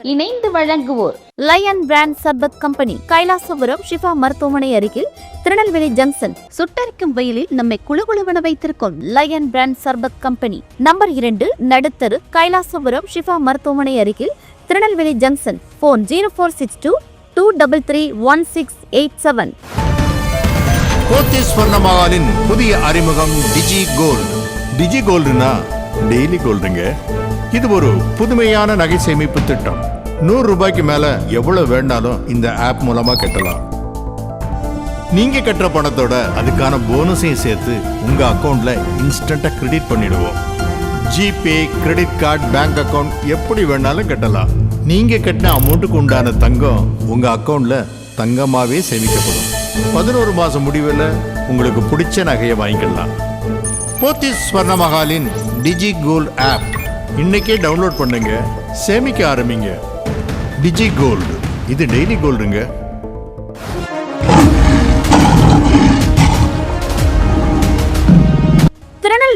இணைந்து வழங்குவோர் lion brand Sarbath company Kailasapuram Shifa மருத்துவமனை அருகில் திருநெல்வேலி ஜங்ஷன். சுட்டரிக்கும் வெயிலில் நம்மை குழுகுழுவென வைத்திருக்கும் லயன் பிராண்ட் சர்பத் கம்பெனி நம்பர் இரண்டு நடுத்தரு கைலாசபுரம் ஷிஃபா மருத்துவமனை அருகில் Tirunelveli junction. Phone zero four six two two double three one six eight seven Pothys புதிய அறிமுகம் டிஜி கோல்டு டிஜி கோல்டுனா டெய்லி கோல்டுங்க இது ஒரு புதுமையான நகை சேமிப்பு திட்டம். நூறு ரூபாய்க்கு மேல எவ்வளவு வேண்டாலும் இந்த ஆப் மூலமா கட்டலாம். நீங்க கட்டுற பணத்தோட அதுக்கான போனஸையும் சேர்த்து உங்க அக்கௌண்ட்ல இன்ஸ்டன்டா கிரெடிட் பண்ணிடுவோம். GPay credit card bank account எப்படி வேணாலும் கட்டலாம். நீங்க கட்டின அமௌண்ட்டுக்கு உண்டான தங்கம் உங்க அக்கௌண்ட்ல தங்கமாவே சேமிக்கப்படும். பதினோரு மாசம் முடிவில் உங்களுக்கு பிடிச்ச நகையை வாங்கிக்கலாம். போத்தி ஸ்வர்ண மகாலின் டிஜி கோல்ட் ஆப். இன்னைக்கே டவுன்லோட் பண்ணுங்க. சேமிக்க ஆரம்பிங்க. டிஜி கோல்டு இது டெய்லி கோல்டுங்க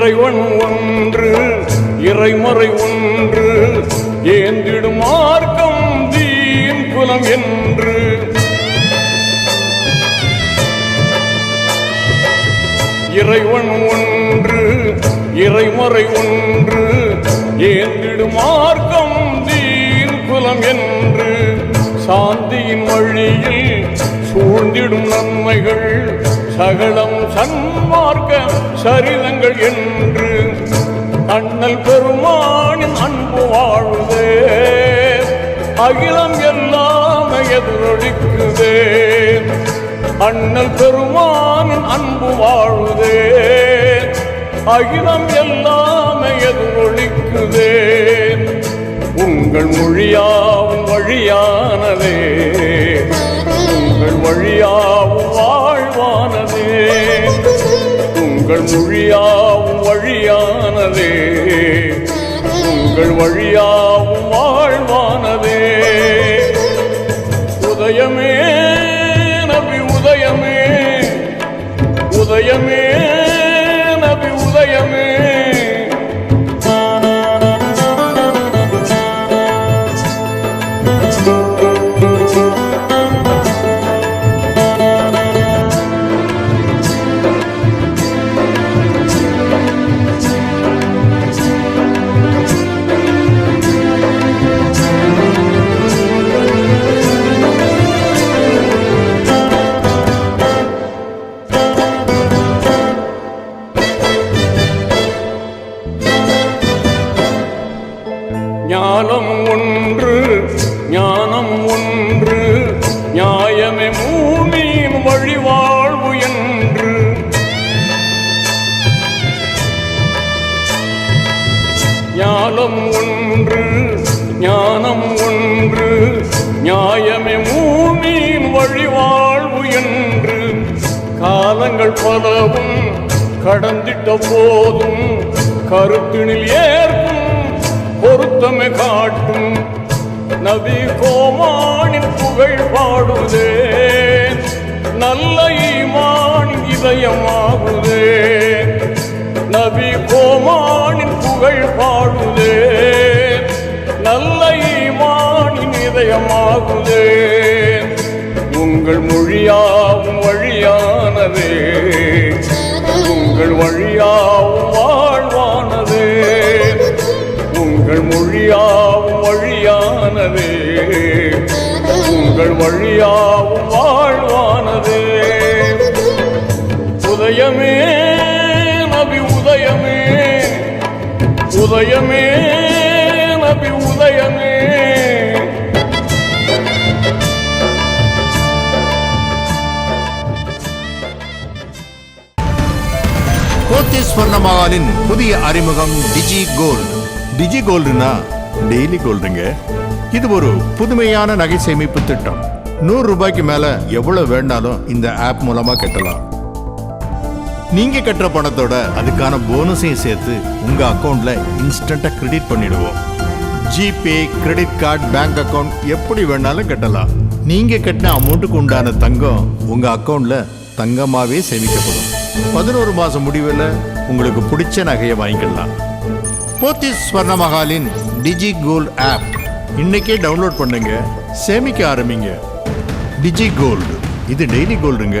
இறைவன் ஒன்று இறைமறை ஒன்று ஏந்திடும் மார்க்கம் தீன் குலம் என்று. இறைவன் ஒன்று இறைமறை ஒன்று ஏந்திடும் மார்க்கம் தீன் குலம் என்று. சாந்தியின் வழியில் சூழ்ந்திடும் நன்மைகள் சகலம் சன்மார்க்க சரிதங்கள் என்று அண்ணல் பெருமானின் அன்பு வாழுதே அகிலம் எல்லாம் எதிரொலிக்குதே. அண்ணல் பெருமானின் அன்பு வாழுதே அகிலம் எல்லாம் எதிரொலிக்குதே. உங்கள் மொழியாவும் வழியானதே. உங்கள் வழியாவும் வாழ்வானதே. உங்கள் மொழியாவும் வழியானதே. உங்கள் வழியாவும் வாழ்வானதே. உதயமே நபி உதயமே. உதயமே நபி உதயமே. போதும் கருத்தினில் ஏற்கும் பொருத்தமை காட்டும். நபி கோமானின் புகழ் பாடுதே நல்ல ஈமானின் இதயமாகுதே. நபி கோமானின் புகழ் பாடுதே நல்ல ஈமானின் இதயமாகுதே. உங்கள் மொழியாவும் வழியானதே. உங்கள் வழியாவும் வாழ்வானதே. உங்கள் மொழியாவும் வழியானதே. உங்கள் வழியாவும் வாழ்வானதே. உதயமே நபி உதயமே. உதயமே நபி உதயமே. போத்தீஸ் புதிய அறிமுகம் டிஜி கோல்டு டிஜி கோல்டுனா டெய்லி கோல்டுங்க. இது ஒரு புதுமையான நகை சேமிப்பு திட்டம். நூறு ரூபாய்க்கு மேல எவ்வளவு வேணாலும் இந்த ஆப் மூலமா கட்டலாம். நீங்க கட்டுற பணத்தோட அதுக்கான போனஸையும் சேர்த்து உங்க அக்கவுண்ட்ல இன்ஸ்டன்டா கிரெடிட் பண்ணிடுவோம். GPay credit card bank account எப்படி வேணாலும் கட்டலாம். நீங்க கட்டின அமௌண்ட்டுக்கு உண்டான தங்கம் உங்க அக்கவுண்ட்ல தங்கமாவே சேமிக்கப்படும். பதினோரு மாசம் முடிவில் உங்களுக்கு பிடிச்ச நகையை வாங்கிக்கலாம். போத்திஸ் ஸ்வர்ணமகாலின் டிஜி கோல்ட் ஆப். இன்னைக்கே டவுன்லோட் பண்ணுங்க. சேமிக்க ஆரம்பிங்க. டிஜி கோல்டு இது டெய்லி கோல்டுங்க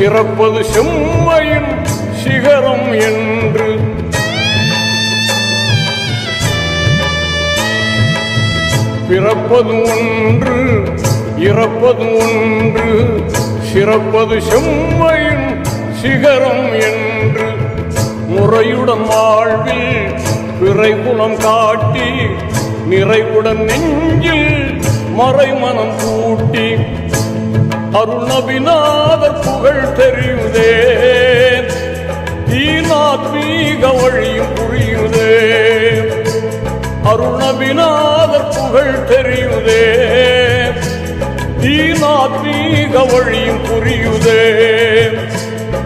சிறப்பது செம்மையின் சிகரம் என்று. பிறப்பது ஒன்று இறப்பது ஒன்று சிறப்பது செம்மையின் சிகரம் என்று. முறையுடன் வாழ்வில் பிறைகுலம் காட்டி நிறைவுடன் நெஞ்சில் மறைமனம் கூட்டி அருணபிநாதர் புகழ் தெரியுதே தீனாத்மீக வழியும் புரியுதே அருணபிநாதர் புகழ் தெரியுதே தீனாத்மீக வழியும் புரியுதே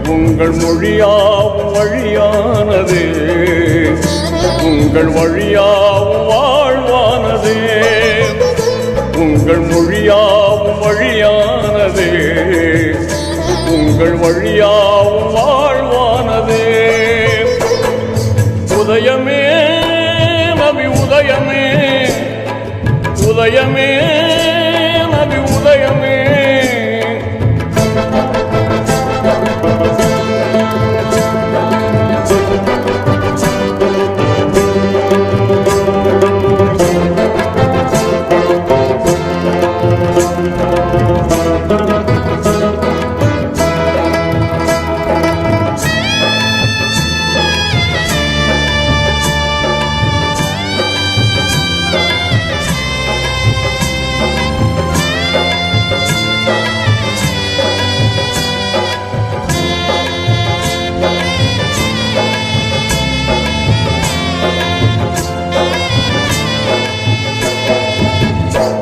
உங்கள் மொழியாவும் வழியானது. உங்கள் வழியாவும் வாழ்வானது. உங்கள் மொழி உங்கள் வழியாவும்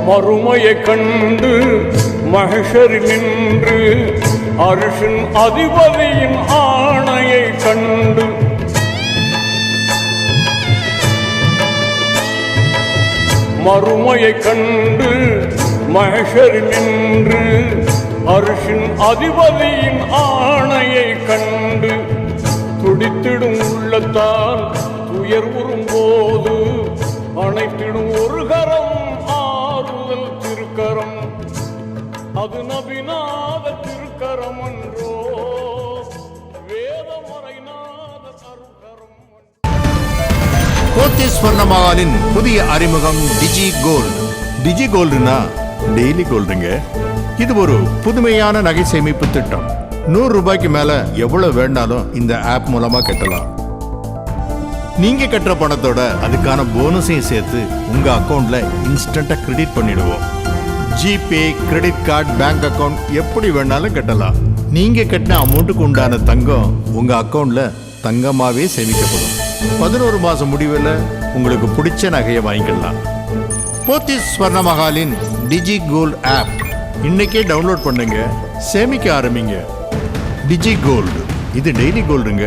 மறுமையை கண்டு மகஷரில் நின்று அரிசின் அதிபதியின் ஆணையை கண்டு. மறுமையை கண்டு மகஷரில் நின்று அரிசின் அதிபதியின் ஆணையை கண்டு. துடித்திடும் உள்ளத்தால் துயர் போது அனைத்திடும் ஒரு கரம் அது நபிநாத திருக்கரம் என்றோ வேதமறைநாத புதிய அறிமுகம் டிஜி கோல்டு. டிஜி கோல்டுனா டெய்லி கோல்டுங்க. இது ஒரு புதுமையான நகை சேமிப்பு திட்டம். நூறு ரூபாய்க்கு மேல எவ்வளவு வேணாலும் இந்த ஆப் மூலமா கட்டலாம். நீங்க கட்டுற பணத்தோட அதுக்கான போனஸையும் சேர்த்து உங்க அக்கௌண்ட்ல இன்ஸ்டன்டா கிரெடிட் பண்ணிடுவோம். GPay credit card bank account எப்படி வேணாலும் கட்டலாம். நீங்க கட்டின அமௌண்ட்டுக்கு உண்டான தங்கம் உங்க அக்கௌண்ட்டில் தங்கமாவே சேமிக்கப்படும். பதினோரு மாசம் முடிவில் உங்களுக்கு பிடிச்ச நகையை வாங்கிக்கலாம். போத்தி ஸ்வர்ணமகாலின் டிஜி கோல்ட் ஆப். இன்னைக்கே டவுன்லோட் பண்ணுங்க சேமிக்க ஆரம்பிங்க. டிஜி கோல்டு இது டெய்லி கோல்டுங்க.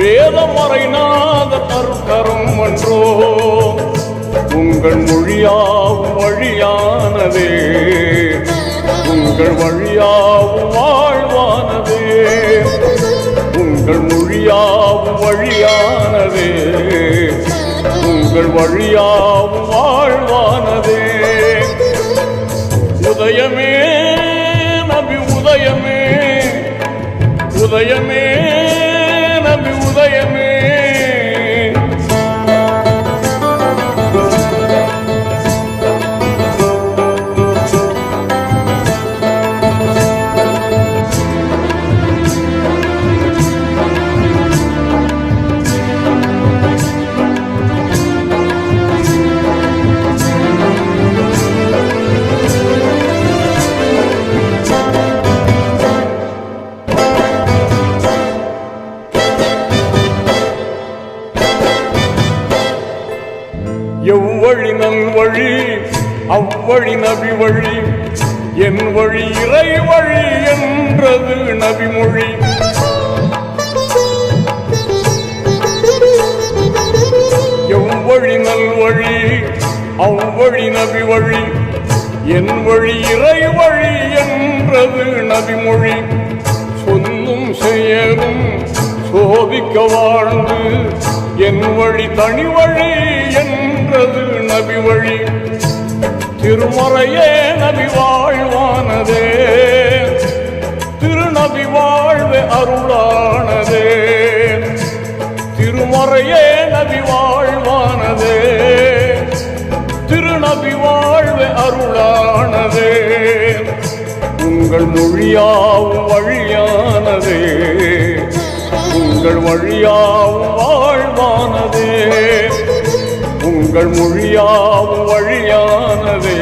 வேதமறைநாத தருக்கரம் ஒன்றோ உங்கள் மொழியாவும் வழியானதே உங்கள் வழியாவும் வாழ்வானதே உங்கள் மொழியாவும் வழியானதே உங்கள் வழியாவும் வாழ்வானதே உதயமே நபி உதயமே உதயமே. அவ்வழி நபி வழி. என் வழி இறை வழி என்றது நபிமொழி எவ்வழி நல்வழி அவ்வழி நபி வழி. என் வழி இறை வழி என்றது நபிமொழி சொன்னும் செயலும் சோதிக்க வாழ்ந்து என் வழி தனி வழி என்றது நபி வழி. திருமறையே நபி வாழ்வானதே. திருநபி வாழ்வே அருளானதே. திருமறையே நபி வாழ்வானதே. திருநபி வாழ்வே அருளானதே. உங்கள் மொழியாவும் வழியானதே. உங்கள் வழியாவும் வாழ்வானதே. உங்கள் மொழியாவும் வழியானதே.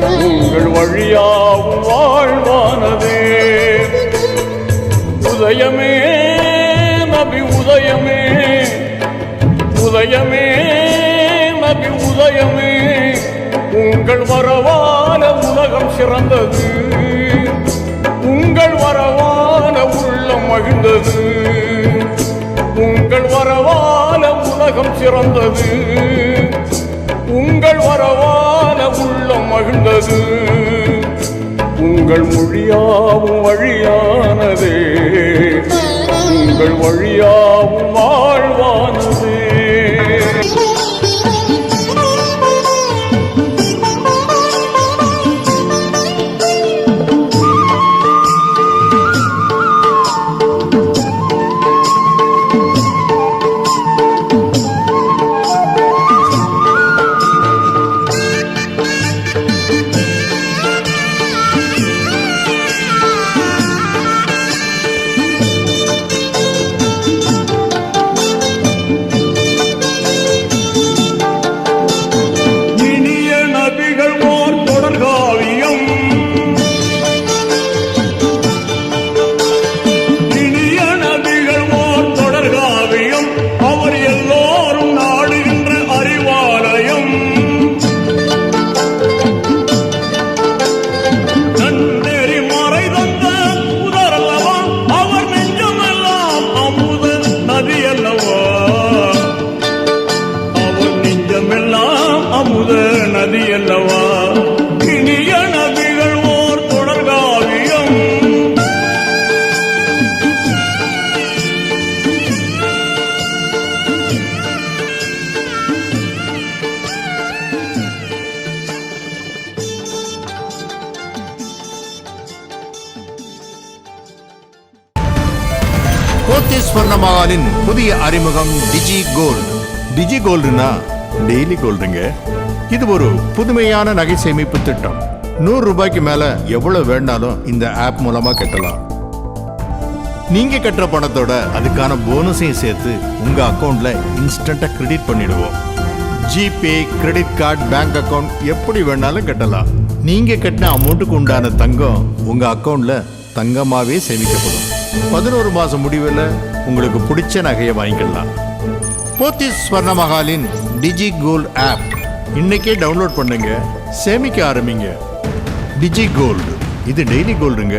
உங்கள் வழியாவும் வாழ்வானதே. உதயமே நபி உதயமே. உதயமே நபி உதயமே. உங்கள் வரவான உலகம் சிறந்தது. உங்கள் வரவான உள்ளம் மகிழ்ந்தது. உங்கள் வரவான உலகம் சிறந்தது. உங்கள் வரவான உள்ளம் மகிழ்ந்தது. உங்கள் மொழியாவும் வழியானதே. உங்கள் வழியாவும் வாழ்வானதே. ஸ்வர்ணமகாலின் புதிய அறிமுகம் டிஜி கோல்டு டிஜி கோல்டுனா டெய்லி கோல்டுங்க. இது ஒரு புதுமையான நகை சேமிப்பு திட்டம். நூறு ரூபாய்க்கு மேல எவ்வளவு வேணாலும் இந்த ஆப் மூலமா கட்டலாம். நீங்க கட்டுற பணத்தோட அதுக்கான போனஸையும் சேர்த்து உங்க அக்கௌண்ட்ல இன்ஸ்டன்டா கிரெடிட் பண்ணிடுவோம். GPay credit card bank account எப்படி வேணாலும் கட்டலாம். நீங்க கட்டின அமௌண்ட்டுக்கு உண்டான தங்கம் உங்க அக்கௌண்ட்ல தங்கமாவே சேமிக்கப்படும். பதினோரு மாசம் முடிவில் உங்களுக்கு பிடிச்ச நகையை வாங்கிக்கலாம். போத்திஸ் ஸ்வர்ணமகாலின் டிஜி கோல்ட் ஆப். இன்னைக்கே டவுன்லோட் பண்ணுங்க. சேமிக்க ஆரம்பிங்க. டிஜி கோல்டு இது டெய்லி கோல்டுங்க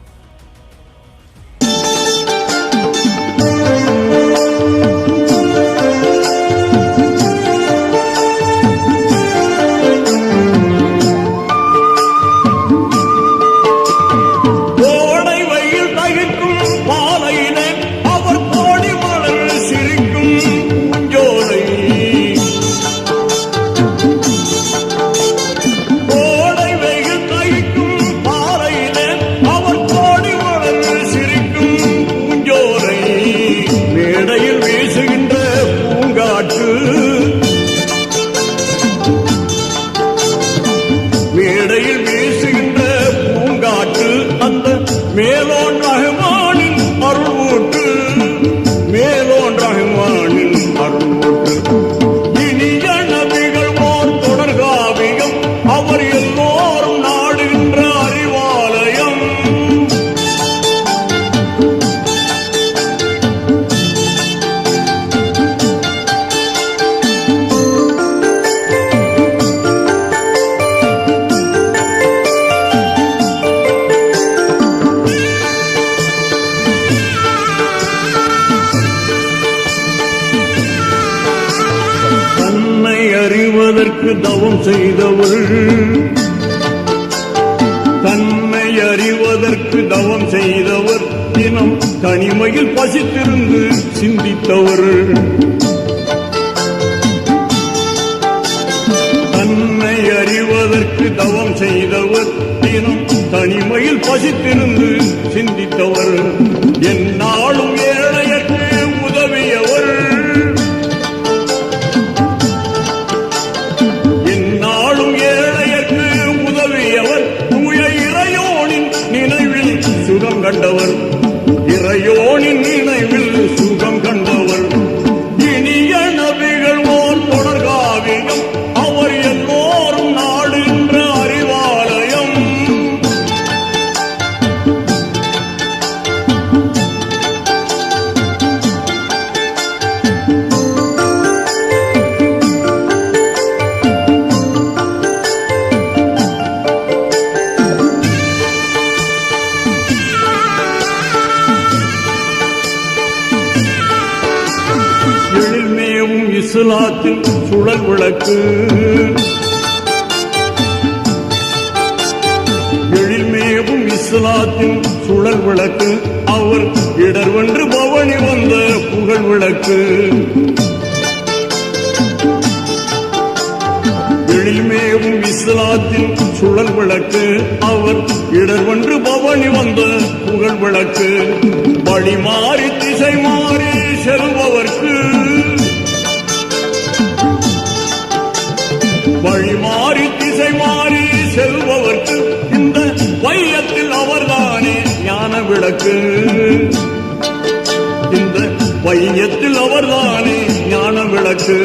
அறிவதற்கு தவம் செய்தவர். தினம் தனிமையில் பசித்திருந்து சிந்தித்தவர். தன்னை அறிவதற்கு தவம் செய்தவர். தினம் தனிமையில் பசித்திருந்து சிந்தித்தவர். என்னாலும் ஏ சுழல் எழில்மேவும் இஸ்லாத்தின் சுழல் விளக்கு. அவர் இடர்வென்று பவனி வந்த புகழ் விளக்கு. எழில்மேவும் இஸ்லாத்தின் சுழல் விளக்கு. அவர் இடர்வென்று பவனி வந்த புகழ் விளக்கு. வழி திசை மாறி செல்பவர்க்கு இந்த வையத்தில் அவர்தானே ஞான விளக்கு. இந்த வையத்தில் அவர்தானே ஞான விளக்கு.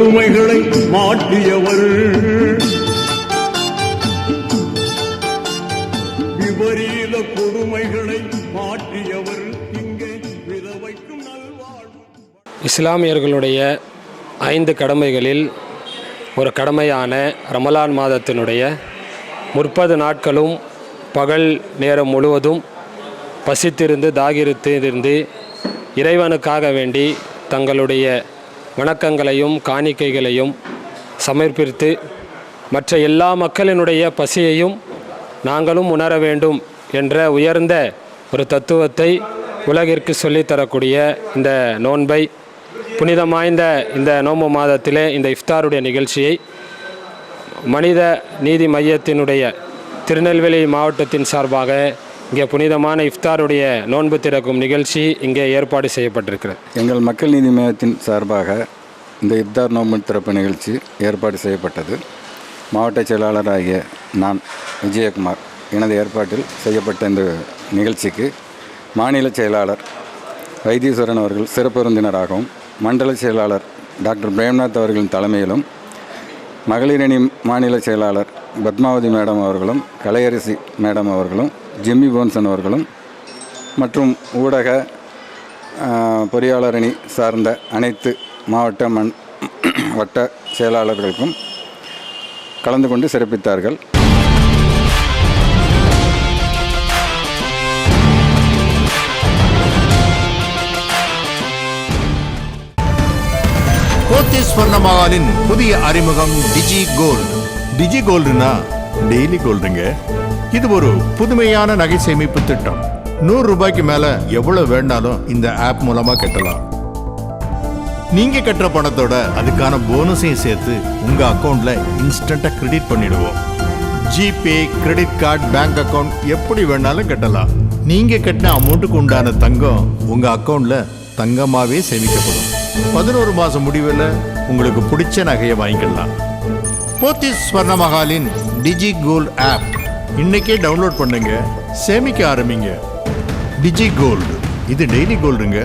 கொடுமைகளை மாற்றியவர். விபரீத கொடுமைகளை மாற்றியவர். இங்கே விதவைக்கும் நல்வாழ்வு. இஸ்லாமியர்களுடைய ஐந்து கடமைகளில் ஒரு கடமையான ரமலான் மாதத்தினுடைய முப்பது நாட்களும் பகல் நேரம் முழுவதும் பசித்திருந்து தாகிருத்திருந்து இறைவனுக்காக வேண்டி தங்களுடைய வணக்கங்களையும் காணிக்கைகளையும் சமர்ப்பித்து மற்ற எல்லா மக்களினுடைய பசியையும் நாங்களும் உணர வேண்டும் என்ற உயர்ந்த ஒரு தத்துவத்தை உலகிற்கு சொல்லித்தரக்கூடிய இந்த நோன்பை புனிதமாய்ந்த இந்த நோம்பு மாதத்திலே இந்த இஃப்தாருடைய நிகழ்ச்சியை மனித நீதி மையத்தினுடைய திருநெல்வேலி மாவட்டத்தின் சார்பாக இங்கே புனிதமான இஃப்தாருடைய நோன்பு திறக்கும் நிகழ்ச்சி இங்கே ஏற்பாடு செய்யப்பட்டிருக்கிறது. எங்கள் மக்கள் நீதி மையத்தின் சார்பாக இந்த இஃப்தார் நோன்பு திறப்பு நிகழ்ச்சி ஏற்பாடு செய்யப்பட்டது. மாவட்ட செயலாளராகிய நான் விஜயகுமார் எனது ஏற்பாட்டில் செய்யப்பட்ட இந்த நிகழ்ச்சிக்கு மாநில செயலாளர் வைத்தீஸ்வரன் அவர்கள் சிறப்புருந்தினராகவும் மண்டல செயலாளர் டாக்டர் பிரேம்நாத் அவர்களின் தலைமையிலும் மகளிரணி மாநில செயலாளர் பத்மாவதி மேடம் அவர்களும் கலையரசி மேடம் அவர்களும் ஜிம்மி போன்சன் அவர்களும் மற்றும் ஊடக பொறியாளரணி பொறியாளர் அணி சார்ந்த அனைத்து மாவட்ட மண் வட்ட செயலாளர்களுக்கும் கலந்து கொண்டு சிறப்பித்தார்கள். போத்தீஸ் ஸ்வர்ணமகாலின் புதிய அறிமுகம் டிஜி கோல்டு. டிஜி கோல்டுனா டெய்லி கோல்டுங்க. இது ஒரு புதுமையான நகை சேமிப்பு திட்டம். நூறு ரூபாய்க்கு மேல எவ்வளவு வேணாலும் இந்த ஆப் மூலமா கட்டலாம். நீங்க கட்டுற பணத்தோட அதுக்கான போனஸையும் சேர்த்து உங்க அக்கவுண்ட்ல இன்ஸ்டன்டா கிரெடிட் பண்ணிடுவோம். GPay credit card bank account எப்படி வேணாலும் கட்டலாம். நீங்க கட்டின அமௌண்ட்டுக்கு உண்டான தங்கம் உங்க அக்கவுண்ட்ல தங்கமாவே சேமிக்கப்படும். பதினோரு மாசம் முடிவில் உங்களுக்கு பிடிச்ச நகையை வாங்கிக்கலாம். போத்திஸ் ஸ்வர்ணமகாலின் டிஜி கோல்ட் ஆப். இன்னைக்கே டவுன்லோட் பண்ணுங்க சேமிக்க ஆரம்பிங்க. டிஜி கோல்டு இது டெய்லி கோல்டுங்க.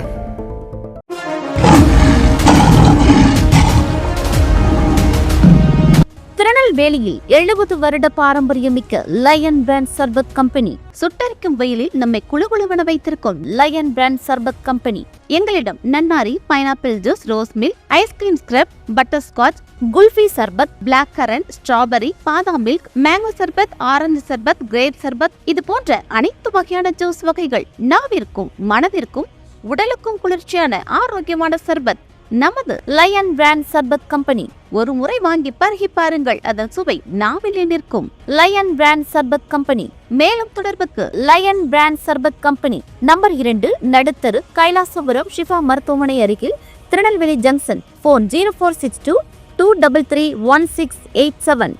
திருநெல்வேலியில் எழுபது வருட பாரம்பரியமிக்க லயன் பிராண்ட் சர்பத் கம்பெனி சுட்டரிக்கும் வெயிலில் நம்மை குழுகுழுவென வைத்திருக்கும் லயன் பிராண்ட் சர்பத் கம்பெனி எங்களிடம் நன்னாரி pineapple juice rose milk ice cream scrub butter Scotch kulfi சர்பத் பிளாக் கரண்ட் ஸ்ட்ராபெரி பாதாம் மில்க் மேங்கோ சர்பத் ஆரஞ்சு சர்பத் கிரேப் சர்பத் இது போன்ற அனைத்து வகையான ஜூஸ் வகைகள் நாவிற்கும் மனதிற்கும் உடலுக்கும் குளிர்ச்சியான ஆரோக்கியமான சர்பத். நமது லயன் பிராண்ட் சர்பத் கம்பெனி. ஒரு முறை வாங்கி பருகி பாருங்கள். அதன் சுவை நாவிலே நிற்கும். லயன் பிராண்ட் சர்பத் கம்பெனி. மேலும் தொடர்புக்கு லயன் பிராண்ட் சர்பத் கம்பெனி. நம்பர் இரண்டு நடுத்தரு கைலாசபுரம் ஷிஃபா மருத்துவமனை அருகில் Tirunelveli junction phone zero four six two two double three one six eight seven